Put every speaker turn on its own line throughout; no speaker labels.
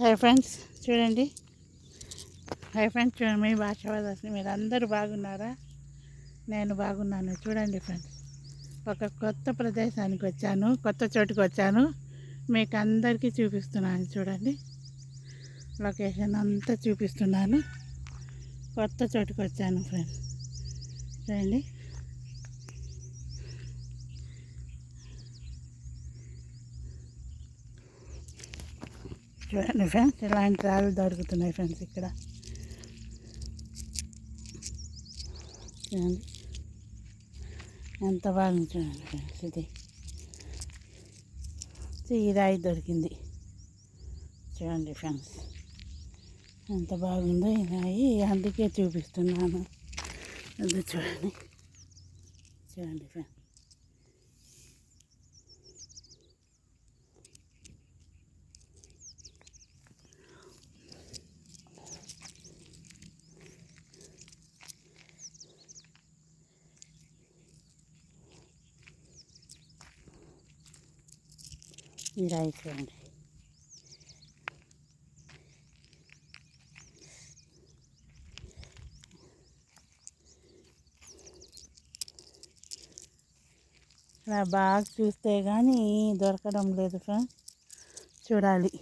Hi friends చూడండి. Hi friends చూడండి మీ భాషవాదాన్ని మీరు అందరూ బాగున్నారా? నేను బాగున్నాను. చూడండి ఫ్రెండ్స్ ఒక కొత్త ప్రదేశానికి వచ్చాను. కొత్త చోటుకి వచ్చాను. మీకు అందరికీ చూపిస్తున్నాను. చూడండి. లొకేషన్ అంతా చూపిస్తున్నాను. కొత్త చోటుకి వచ్చాను ఫ్రెండ్స్ చూడండి. చూడండి ఫ్రెండ్స్ ఇలాంటి రాళ్ళు దొరుకుతున్నాయి ఫ్రెండ్స్ ఇక్కడ. చూడండి. ఎంత బాగుంది చూడండి ఫ్రెండ్స్ ఇది ఈ రాయి దొరికింది. చూడండి ఫ్రెండ్స్. ఎంత బాగుందో ఈ రాయి. అందుకే చూపిస్తున్నాను. అది చూడండి. చూడండి ఫ్రెండ్స్. ఇలా అయిపోయింది చూడండి ఇలా బాగా చూస్తే కానీ దొరకడం లేదు ఫ్రెండ్స్ చూడాలి.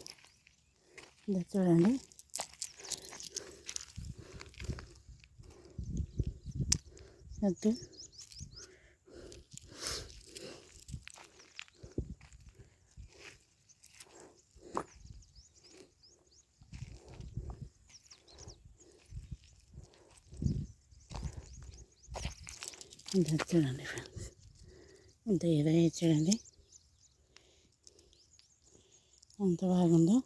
ఇది చూడండి. అది ఇది చూడండి ఫ్రెండ్స్ ఇంత ఏదో చూడండి ఎంత బాగుందో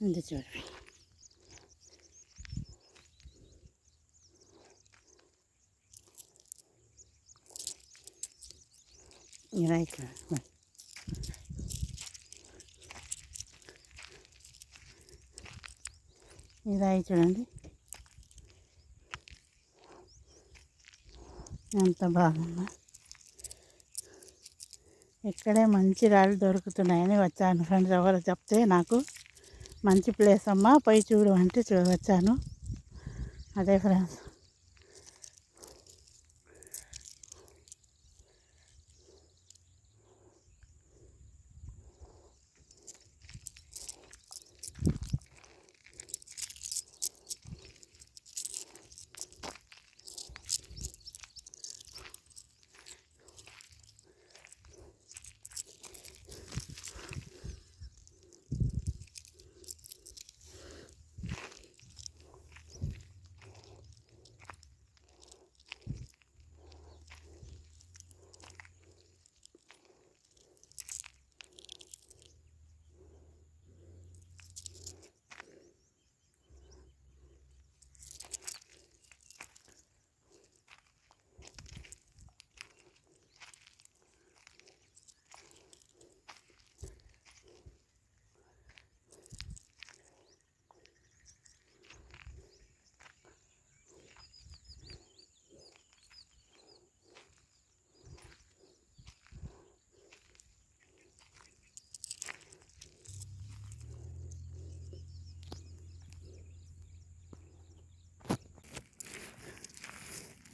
ఇది చూడండి ఇలా ఇదాయి చూడండి. ఎంత బాగుందా. ఇక్కడే మంచి రాళ్ళు దొరుకుతున్నాయని వచ్చాను ఫ్రెండ్స్. ఎవరు చెప్తే నాకు మంచి ప్లేస్ అమ్మా పై చూడు అంటే చూ వచ్చాను. అదే ఫ్రెండ్స్.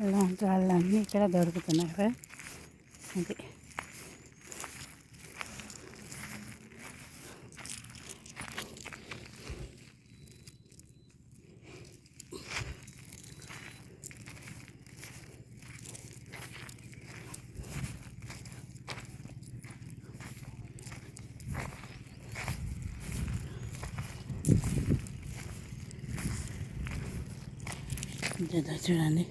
ఇలాంటి వాళ్ళన్నీ ఇక్కడ దొరుకుతున్నాయి అది చూడండి